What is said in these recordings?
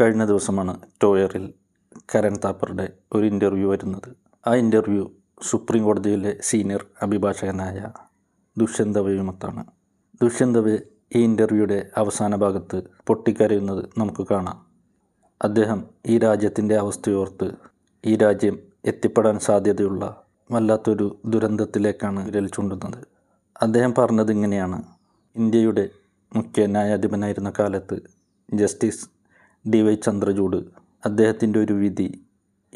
കഴിഞ്ഞ ദിവസമാണ് ടോയറിൽ കരൺ താപ്പറുടെ ഒരു ഇന്റർവ്യൂ വരുന്നത്. ആ ഇന്റർവ്യൂ സുപ്രീം കോടതിയിലെ സീനിയർ അഭിഭാഷകനായ ദുഷ്യന്തവയുമത്താണ് ദവയുമൊത്താണ് ദുഷ്യന്ത് ഈ ഇന്റർവ്യൂയുടെ അവസാന ഭാഗത്ത് പൊട്ടിക്കരയുന്നത് നമുക്ക് കാണാം. അദ്ദേഹം ഈ രാജ്യത്തിന്റെ അവസ്ഥയോർത്ത് ഈ രാജ്യം എത്തിപ്പെടാൻ സാധ്യതയുള്ള വല്ലാത്തൊരു ദുരന്തത്തിലേക്കാണ് വിരൽ ചൂണ്ടുന്നത്. അദ്ദേഹം പറഞ്ഞത് ഇങ്ങനെയാണ്. ഇന്ത്യയുടെ മുഖ്യ ന്യായാധിപനായിരുന്ന കാലത്ത് ജസ്റ്റിസ് ഡി വൈ ചന്ദ്രചൂഡ്. അദ്ദേഹത്തിന്റെ ഒരു വിധി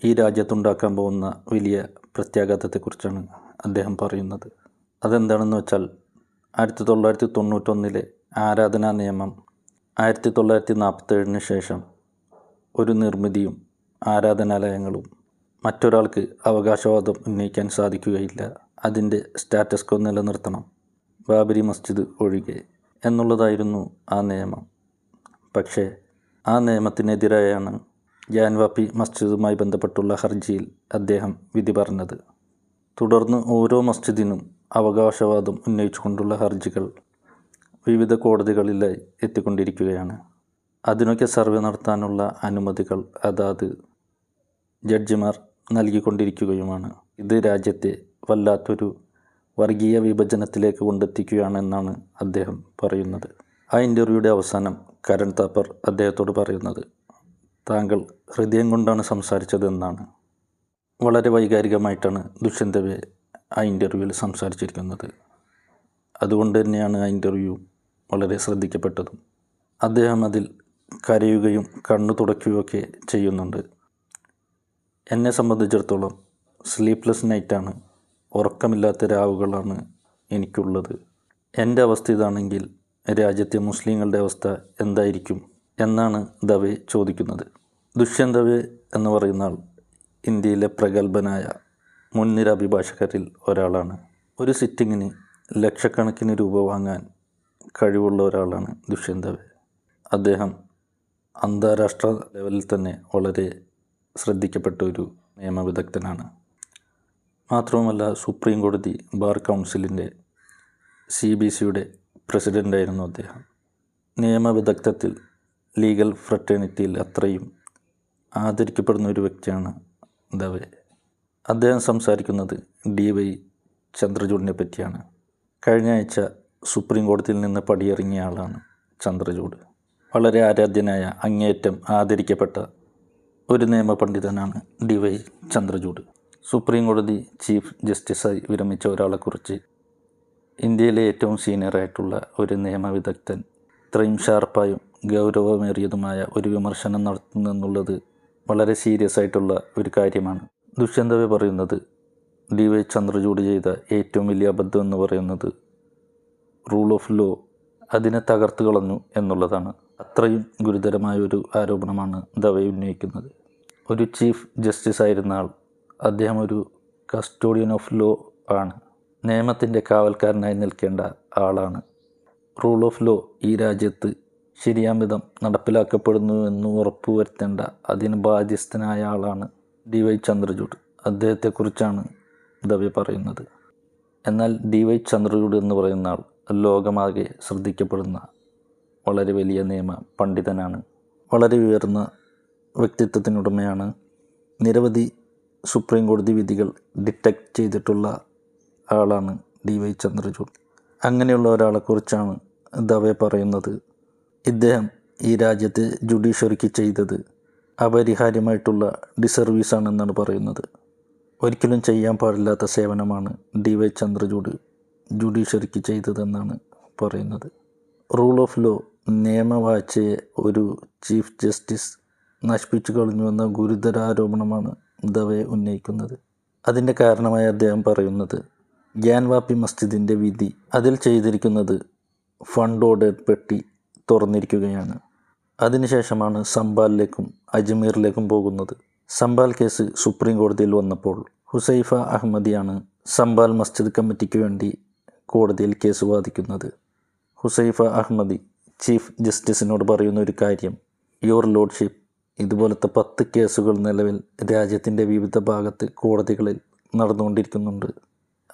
ഈ രാജ്യത്തുണ്ടാക്കാൻ പോകുന്ന വലിയ പ്രത്യാഘാതത്തെക്കുറിച്ചാണ് അദ്ദേഹം പറയുന്നത്. അതെന്താണെന്ന് വെച്ചാൽ ആയിരത്തി തൊള്ളായിരത്തി തൊണ്ണൂറ്റൊന്നിലെ ആരാധനാ നിയമം ആയിരത്തി തൊള്ളായിരത്തി നാൽപ്പത്തേഴിന് ശേഷം ഒരു നിർമ്മിതിയും ആരാധനാലയങ്ങളും മറ്റൊരാൾക്ക് അവകാശവാദം ഉന്നയിക്കാൻ സാധിക്കുകയില്ല. അതിന്റെ സ്റ്റാറ്റസ്കോ നിലനിർത്തണം. ബാബരി മസ്ജിദ് ഒഴികെ എന്നുള്ളതായിരുന്നു ആ നിയമം. പക്ഷേ ആ നിയമത്തിനെതിരായാണ് ജാൻവാപ്പി മസ്ജിദുമായി ബന്ധപ്പെട്ടുള്ള ഹർജിയിൽ അദ്ദേഹം വിധി പറഞ്ഞത്. തുടർന്ന് ഓരോ മസ്ജിദിനും അവകാശവാദം ഉന്നയിച്ചുകൊണ്ടുള്ള ഹർജികൾ വിവിധ കോടതികളിലായി എത്തിക്കൊണ്ടിരിക്കുകയാണ്. അതിനൊക്കെ സർവേ നടത്താനുള്ള അനുമതികൾ അതാത് ജഡ്ജിമാർ നൽകിക്കൊണ്ടിരിക്കുകയുമാണ്. ഇത് രാജ്യത്തെ വല്ലാത്തൊരു വർഗീയ വിഭജനത്തിലേക്ക് കൊണ്ടെത്തിക്കുകയാണെന്നാണ് അദ്ദേഹം പറയുന്നത്. ആ ഇന്റർവ്യൂയുടെ അവസാനം കരൺ താപ്പർ അദ്ദേഹത്തോട് പറയുന്നത് താങ്കൾ ഹൃദയം കൊണ്ടാണ് സംസാരിച്ചതെന്നാണ്. വളരെ വൈകാരികമായിട്ടാണ് ദുഷ്യന്തവെ ആ ഇന്റർവ്യൂവിൽ സംസാരിച്ചിരിക്കുന്നത്. അതുകൊണ്ട് തന്നെയാണ് ആ ഇന്റർവ്യൂ വളരെ ശ്രദ്ധിക്കപ്പെട്ടതും. അദ്ദേഹം അതിൽ കരയുകയും കണ്ണു തുടയ്ക്കുകയൊക്കെ ചെയ്യുന്നുണ്ട്. എന്നെ സംബന്ധിച്ചിടത്തോളം സ്ലീപ്ലെസ് നൈറ്റാണ് ഉറക്കമില്ലാത്ത രാവുകളാണ് എനിക്കുള്ളത്. എന്റെ അവസ്ഥ ഇതാണെങ്കിൽ രാജ്യത്തെ മുസ്ലിങ്ങളുടെ അവസ്ഥ എന്തായിരിക്കും എന്നാണ് ദവെ ചോദിക്കുന്നത്. ദുഷ്യന്ത് എന്ന് പറയുന്ന ആൾ ഇന്ത്യയിലെ പ്രഗത്ഭനായ മുൻനിര അഭിഭാഷകരിൽ ഒരാളാണ്. ഒരു സിറ്റിങ്ങിന് ലക്ഷക്കണക്കിന് രൂപ വാങ്ങാൻ കഴിവുള്ള ഒരാളാണ് ദുഷ്യന്ത് ദവെ അദ്ദേഹം അന്താരാഷ്ട്ര ലെവലിൽ തന്നെ വളരെ ശ്രദ്ധിക്കപ്പെട്ട ഒരു നിയമവിദഗ്ധനാണ്. മാത്രവുമല്ല സുപ്രീം കോടതി ബാർ കൗൺസിലിന്റെ സി ബി സിയുടെ പ്രസിഡന്റായിരുന്നു അദ്ദേഹം. നിയമവിദഗ്ധത്തിൽ ലീഗൽ ഫ്രറ്റേണിറ്റിയിൽ അത്രയും ആദരിക്കപ്പെടുന്ന ഒരു വ്യക്തിയാണ് ദവെ അദ്ദേഹം സംസാരിക്കുന്നത് ഡി വൈ ചന്ദ്രചൂഡിനെ പറ്റിയാണ്. കഴിഞ്ഞ ആഴ്ച സുപ്രീം കോടതിയിൽ നിന്ന് പടിയിറങ്ങിയ ആളാണ് ചന്ദ്രചൂഡ്. വളരെ ആരാധ്യനായ അങ്ങേയറ്റം ആദരിക്കപ്പെട്ട ഒരു നിയമ പണ്ഡിതനാണ് ഡി വൈ ചന്ദ്രചൂഡ്. സുപ്രീം കോടതി ചീഫ് ജസ്റ്റിസായി വിരമിച്ച ഒരാളെക്കുറിച്ച് ഇന്ത്യയിലെ ഏറ്റവും സീനിയറായിട്ടുള്ള ഒരു നിയമവിദഗ്ധൻ ഇത്രയും ഷാർപ്പായും ഗൗരവമേറിയതുമായ ഒരു വിമർശനം നടത്തുന്നു എന്നുള്ളത് വളരെ സീരിയസ് ആയിട്ടുള്ള ഒരു കാര്യമാണ്. ദുഷ്യന്തവെ പറയുന്നത് ഡി വൈ ചന്ദ്രചൂഡ് ചെയ്ത ഏറ്റവും വലിയ അബദ്ധം എന്ന് പറയുന്നത് റൂൾ ഓഫ് ലോ അതിനെ തകർത്ത് കളഞ്ഞു എന്നുള്ളതാണ്. അത്രയും ഗുരുതരമായ ഒരു ആരോപണമാണ് ദവെ ഉന്നയിക്കുന്നത്. ഒരു ചീഫ് ജസ്റ്റിസ് ആയിരുന്ന ആൾ അദ്ദേഹം ഒരു കസ്റ്റോഡിയൻ ഓഫ് ലോ ആണ്. നിയമത്തിന്റെ കാവൽക്കാരനായി നിൽക്കേണ്ട ആളാണ്. റൂൾ ഓഫ് ലോ ഈ രാജ്യത്ത് ശരിയാമിതം നടപ്പിലാക്കപ്പെടുന്നു എന്ന് ഉറപ്പുവരുത്തേണ്ട അതിന് ബാധ്യസ്ഥനായ ആളാണ് ഡി വൈ ചന്ദ്രചൂഡ്. അദ്ദേഹത്തെക്കുറിച്ചാണ് ദവ്യ പറയുന്നത്. എന്നാൽ ഡി വൈ ചന്ദ്രചൂഡ് എന്ന് പറയുന്ന ആൾ ലോകമാകെ ശ്രദ്ധിക്കപ്പെടുന്ന വളരെ വലിയ നിയമ പണ്ഡിതനാണ്. വളരെ ഉയർന്ന വ്യക്തിത്വത്തിനുടമയാണ്. നിരവധി സുപ്രീം കോടതി വിധികൾ ഡിറ്റക്റ്റ് ചെയ്തിട്ടുള്ള ആളാണ് ഡി വൈ ചന്ദ്രചൂഡ്. അങ്ങനെയുള്ള ഒരാളെക്കുറിച്ചാണ് ദവെ പറയുന്നത്. ഇദ്ദേഹം ഈ രാജ്യത്തെ ജുഡീഷ്യറിക്ക് ചെയ്തത് അപരിഹാര്യമായിട്ടുള്ള ഡിസർവീസാണെന്നാണ് പറയുന്നത്. ഒരിക്കലും ചെയ്യാൻ പാടില്ലാത്ത സേവനമാണ് ഡി വൈ ചന്ദ്രചൂഡ് ജുഡീഷ്യറിക്ക് ചെയ്തതെന്നാണ് പറയുന്നത്. റൂൾ ഓഫ് ലോ നിയമവാഴ്ചയെ ഒരു ചീഫ് ജസ്റ്റിസ് നശിപ്പിച്ചു കളഞ്ഞുവെന്ന ഗുരുതരാരോപണമാണ് ദവെ ഉന്നയിക്കുന്നത്. അതിന്റെ കാരണമായി അദ്ദേഹം പറയുന്നത് ഗ്യാൻവാപ്പി മസ്ജിദിന്റെ വിധി അതിൽ ചെയ്തിരിക്കുന്നത് ഫണ്ടോടെ പെട്ടി തുറന്നിരിക്കുകയാണ്. അതിനുശേഷമാണ് സംബാലിലേക്കും അജ്മീറിലേക്കും പോകുന്നത്. സംബാൽ കേസ് സുപ്രീം കോടതിയിൽ വന്നപ്പോൾ ഹുസൈഫ അഹമ്മദിയാണ് സംബാൽ മസ്ജിദ് കമ്മിറ്റിക്ക് വേണ്ടി കോടതിയിൽ കേസ് വാദിക്കുന്നത്. ഹുസൈഫ അഹമ്മദി ചീഫ് ജസ്റ്റിസിനോട് പറയുന്ന ഒരു കാര്യം യുവർ ലോഡ്ഷിപ്പ് ഇതുപോലത്തെ പത്ത് കേസുകൾ നിലവിൽ രാജ്യത്തിന്റെ വിവിധ ഭാഗത്ത് കോടതികളിൽ നടന്നുകൊണ്ടിരിക്കുന്നുണ്ട്.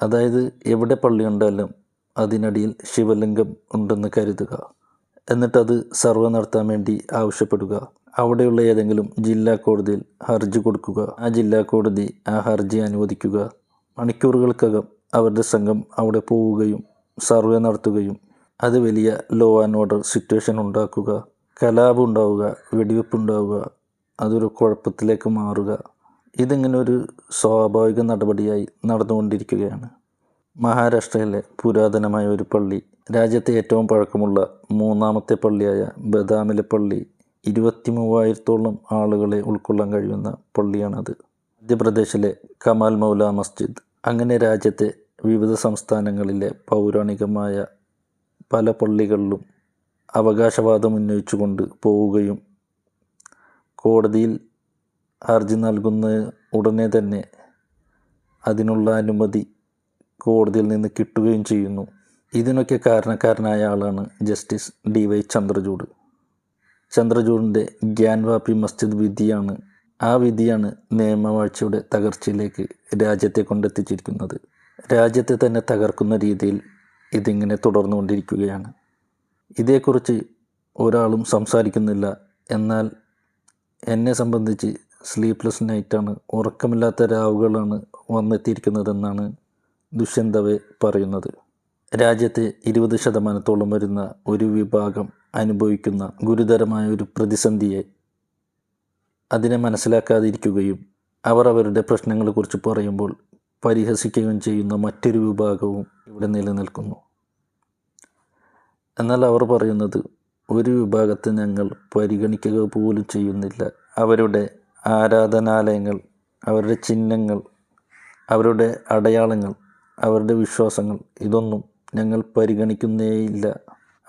അതായത് എവിടെ പള്ളി ഉണ്ടാലും അതിനടിയിൽ ശിവലിംഗം ഉണ്ടെന്ന് കരുതുക. എന്നിട്ടത് സർവേ നടത്താൻ വേണ്ടി ആവശ്യപ്പെടുക. അവിടെയുള്ള ഏതെങ്കിലും ജില്ലാ കോടതിയിൽ ഹർജി കൊടുക്കുക. ആ ജില്ലാ കോടതി ആ ഹർജി അനുവദിക്കുക. മണിക്കൂറുകൾക്കകം അവരുടെ സംഘം അവിടെ പോവുകയും സർവേ നടത്തുകയും അത് വലിയ ലോ ആൻഡ് ഓർഡർ സിറ്റുവേഷൻ ഉണ്ടാക്കുക. കലാപം ഉണ്ടാവുക വെടിവെപ്പ് ഉണ്ടാവുക അതൊരു കുഴപ്പത്തിലേക്ക് മാറുക. ഇതിങ്ങനെ ഒരു സ്വാഭാവിക നടപടിയായി നടന്നുകൊണ്ടിരിക്കുകയാണ്. മഹാരാഷ്ട്രയിലെ പുരാതനമായ ഒരു പള്ളി രാജ്യത്തെ ഏറ്റവും പഴക്കമുള്ള മൂന്നാമത്തെ പള്ളിയായ ബദാമിലെ പള്ളി ഇരുപത്തി മൂവായിരത്തോളം ആളുകളെ ഉൾക്കൊള്ളാൻ കഴിയുന്ന പള്ളിയാണത്. മധ്യപ്രദേശിലെ കമാൽ മൗല മസ്ജിദ് അങ്ങനെ രാജ്യത്തെ വിവിധ സംസ്ഥാനങ്ങളിലെ പൗരാണികമായ പല പള്ളികളിലും അവകാശവാദം ഉന്നയിച്ചുകൊണ്ട് പോവുകയും കോടതിയിൽ ഹർജി നൽകുന്ന ഉടനെ തന്നെ അതിനുള്ള അനുമതി കോടതിയിൽ നിന്ന് കിട്ടുകയും ചെയ്യുന്നു. ഇതിനൊക്കെ കാരണക്കാരനായ ആളാണ് ജസ്റ്റിസ് ഡി വൈ ചന്ദ്രചൂഡ്. ചന്ദ്രചൂഡിന്റെ ഗ്യാൻവാപ്പി മസ്ജിദ് വിധിയാണ് ആ വിധിയാണ് നിയമവാഴ്ചയുടെ തകർച്ചയിലേക്ക് രാജ്യത്തെ കൊണ്ടെത്തിച്ചിരിക്കുന്നത്. രാജ്യത്തെ തന്നെ തകർക്കുന്ന രീതിയിൽ ഇതിങ്ങനെ തുടർന്നുകൊണ്ടിരിക്കുകയാണ്. ഇതേക്കുറിച്ച് ഒരാളും സംസാരിക്കുന്നില്ല. എന്നാൽ എന്നെ സംബന്ധിച്ച് സ്ലീപ്ലെസ് നൈറ്റാണ് ഉറക്കമില്ലാത്ത രാവുകളാണ് വന്നെത്തിയിരിക്കുന്നതെന്നാണ് ദുഷ്യന്തവെ പറയുന്നത്. രാജ്യത്തെ ഇരുപത് ശതമാനത്തോളം വരുന്ന ഒരു വിഭാഗം അനുഭവിക്കുന്ന ഗുരുതരമായ ഒരു പ്രതിസന്ധിയെ അതിനെ മനസ്സിലാക്കാതിരിക്കുകയും അവർ അവരുടെ പ്രശ്നങ്ങളെക്കുറിച്ച് പറയുമ്പോൾ പരിഹസിക്കുകയും ചെയ്യുന്ന മറ്റൊരു വിഭാഗവും ഇവിടെ നിലനിൽക്കുന്നു. എന്നാൽ അവർ പറയുന്നത് ഒരു വിഭാഗത്തെ ഞങ്ങൾ പരിഗണിക്കുക പോലും ചെയ്യുന്നില്ല. അവരുടെ ആരാധനാലയങ്ങൾ അവരുടെ ചിഹ്നങ്ങൾ അവരുടെ അടയാളങ്ങൾ അവരുടെ വിശ്വാസങ്ങൾ ഇതൊന്നും ഞങ്ങൾ പരിഗണിക്കുന്നേയില്ല.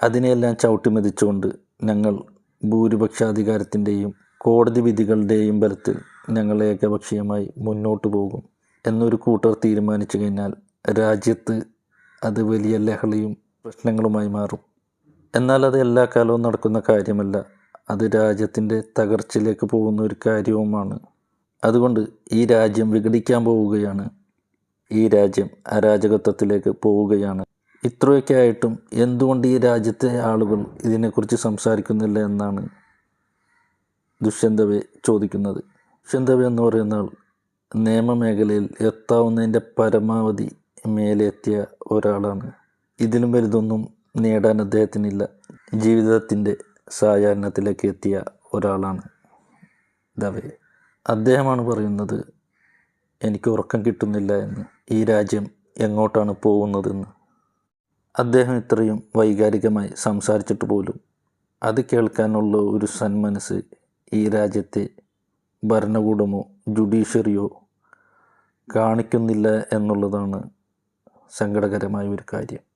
അതിനെയെല്ലാം ചവിട്ടിമെതിച്ചുകൊണ്ട് ഞങ്ങൾ ഭൂരിപക്ഷാധികാരത്തിന്റെയും കോടതി വിധികളുടെയും ബലത്തിൽ ഞങ്ങൾ ഏകപക്ഷീയമായി മുന്നോട്ട് പോകും എന്നൊരു കൂട്ടർ തീരുമാനിച്ചു കഴിഞ്ഞാൽ രാജ്യത്ത് അത് വലിയ ലഹളയും പ്രശ്നങ്ങളുമായി മാറും. എന്നാൽ അത് എല്ലാ കാലവും നടക്കുന്ന കാര്യമല്ല. അത് രാജ്യത്തിന്റെ തകർച്ചയിലേക്ക് പോകുന്ന ഒരു കാര്യവുമാണ്. അതുകൊണ്ട് ഈ രാജ്യം വിഘടിക്കാൻ പോവുകയാണ്. ഈ രാജ്യം അരാജകത്വത്തിലേക്ക് പോവുകയാണ്. ഇത്രയൊക്കെ ആയിട്ടും എന്തുകൊണ്ട് ഈ രാജ്യത്തെ ആളുകൾ ഇതിനെക്കുറിച്ച് സംസാരിക്കുന്നില്ല എന്നാണ് ദുഷ്യന്തവെ ചോദിക്കുന്നത്. ദുഷ്യന്തവെ എന്ന് പറയുന്ന ആൾ നിയമമേഖലയിൽ എത്താവുന്നതിന്റെ പരമാവധി മേലെത്തിയ ഒരാളാണ്. ഇതിലും വലുതൊന്നും നേടാൻ അദ്ദേഹത്തിനില്ല. ജീവിതത്തിന്റെ സായാഹ്നത്തിലേക്ക് എത്തിയ ഒരാളാണ് ദവെ. അദ്ദേഹമാണ് പറയുന്നത് എനിക്ക് ഉറക്കം കിട്ടുന്നില്ല എന്ന്. ഈ രാജ്യം എങ്ങോട്ടാണ് പോകുന്നതെന്ന്. അദ്ദേഹം ഇത്രയും വൈകാരികമായി സംസാരിച്ചിട്ട് പോലും അത് കേൾക്കാനുള്ള ഒരു സന്മനസ് ഈ രാജ്യത്തെ ഭരണകൂടമോ ജുഡീഷ്യറിയോ കാണിക്കുന്നില്ല എന്നുള്ളതാണ് സങ്കടകരമായ ഒരു കാര്യം.